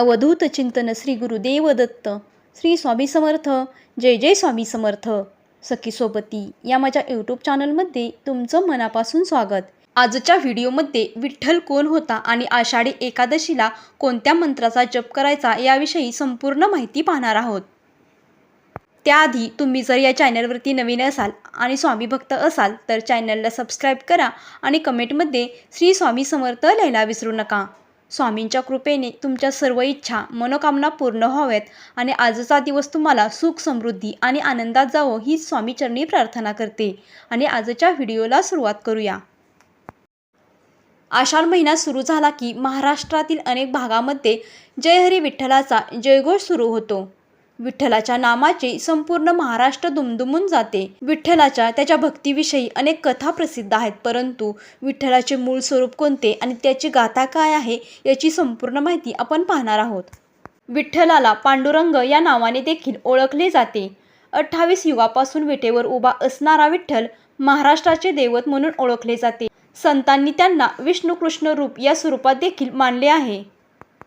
अवधूत चिंतन श्री गुरुदेव दत्त श्री स्वामी समर्थ. जय जय स्वामी समर्थ. सखी सोबती या माझ्या यूट्यूब चॅनलमध्ये तुमचं मनापासून स्वागत. आजच्या व्हिडिओमध्ये विठ्ठल कोण होता आणि आषाढी एकादशीला कोणत्या मंत्राचा जप करायचा याविषयी संपूर्ण माहिती पाहणार आहोत. त्याआधी तुम्ही जर या चॅनलवरती नवीन असाल आणि स्वामी भक्त असाल तर चॅनलला सबस्क्राईब करा आणि कमेंटमध्ये श्री स्वामी समर्थ लिहायला विसरू नका. स्वामींच्या कृपेने तुमच्या सर्व इच्छा मनोकामना पूर्ण व्हाव्यात आणि आजचा दिवस तुम्हाला सुख समृद्धी आणि आनंदात जावो ही स्वामीचरणी प्रार्थना करते. आणि आजच्या व्हिडिओला सुरुवात करूया. आषाढ महिना सुरू झाला की महाराष्ट्रातील अनेक भागामध्ये जय हरी विठ्ठलाचा जयघोष सुरू होतो. विठ्ठलाच्या नामाचे संपूर्ण महाराष्ट्र दुमदुमून जाते. विठ्ठलाच्या त्याच्या भक्तीविषयी अनेक कथा प्रसिद्ध आहेत परंतु विठ्ठलाचे मूळ स्वरूप कोणते आणि त्याची गाथा काय आहे याची संपूर्ण माहिती आपण पाहणार आहोत. विठ्ठलाला पांडुरंग या नावाने देखील ओळखले जाते. अठ्ठावीस युगापासून विटेवर उभा असणारा विठ्ठल महाराष्ट्राचे दैवत म्हणून ओळखले जाते. संतांनी त्यांना विष्णू कृष्ण रूप या स्वरूपात देखील मानले आहे.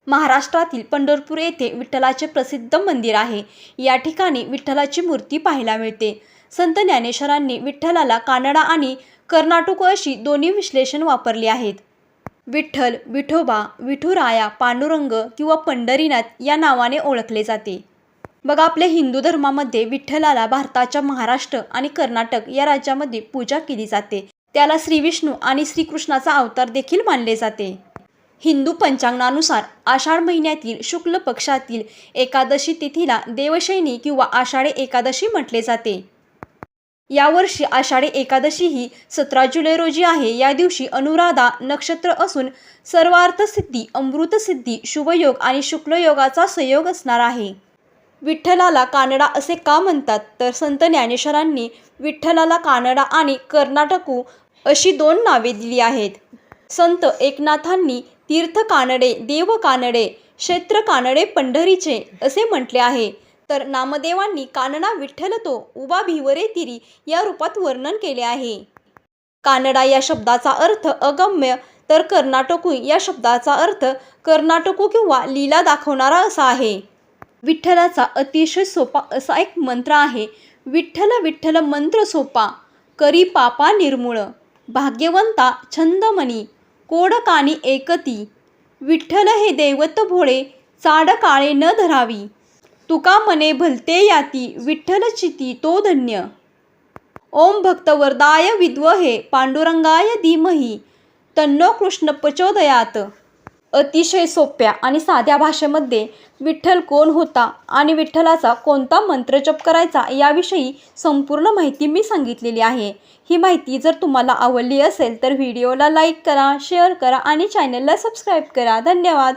महाराष्ट्रातील पंढरपूर येथे विठ्ठलाचे प्रसिद्ध मंदिर आहे. या ठिकाणी विठ्ठलाची मूर्ती पाहायला मिळते. संत ज्ञानेश्वरांनी विठ्ठलाला कानडा आणि कर्नाटक अशी दोन्ही विश्लेषण वापरली आहेत. विठ्ठल विठोबा विठुराया पांडुरंग किंवा पंढरीनाथ या नावाने ओळखले जाते. बघा आपल्या हिंदू धर्मामध्ये विठ्ठलाला भारताच्या महाराष्ट्र आणि कर्नाटक या राज्यामध्ये पूजा केली जाते. त्याला श्रीविष्णू आणि श्रीकृष्णाचा अवतार देखील मानले जाते. हिंदू पंचांगानुसार आषाढ महिन्यातील शुक्ल पक्षातील एकादशी तिथीला देवशैनी किंवा आषाढे एकादशी म्हटले जाते. यावर्षी आषाढी एकादशी ही सतरा जुलै रोजी आहे. या दिवशी अनुराधा नक्षत्र असून सर्वार्थसिद्धी अमृतसिद्धी शुभयोग आणि शुक्लयोगाचा संयोग असणार आहे. विठ्ठलाला कानडा असे का म्हणतात? तर संत ज्ञानेश्वरांनी विठ्ठलाला कानडा आणि कर्नाटकू अशी दोन नावे दिली आहेत. संत एकनाथांनी तीर्थ कानडे देव कानडे क्षेत्र कानडे पंढरीचे असे म्हटले आहे. तर नामदेवांनी कानडा विठ्ठल तो उभा भिवरे तिरी या रूपात वर्णन केले आहे. कानडा या शब्दाचा अर्थ अगम्य तर कर्नाटकू या शब्दाचा अर्थ कर्नाटकू किंवा लीला दाखवणारा असा आहे. विठ्ठलाचा अतिशय सोपा असा एक मंत्र आहे. विठ्ठल विठ्ठल मंत्र सोपा करी पापा निर्मूळ भाग्यवंता छंदमणी कोडकानी एकती. विठ्ठल हे दैवत भोळे चाड काळे न धरावी. तुका मने भलते याती विठ्ठल चिती तो धन्य. ओम भक्तवरदाय विद्वहे पांडुरंगाय धीमही तन्नो कृष्ण प्रचोदयात अतिशय सोप्या आणि साध्या भाषेमध्ये विठ्ठल कोण होता आणि विठ्ठलाचा कोणता मंत्र जप करायचा याविषयी संपूर्ण माहिती मी सांगितलेली आहे. ही माहिती जर तुम्हाला आवडली असेल तर व्हिडिओला लाईक करा शेअर करा आणि चॅनलला सबस्क्राईब करा. धन्यवाद.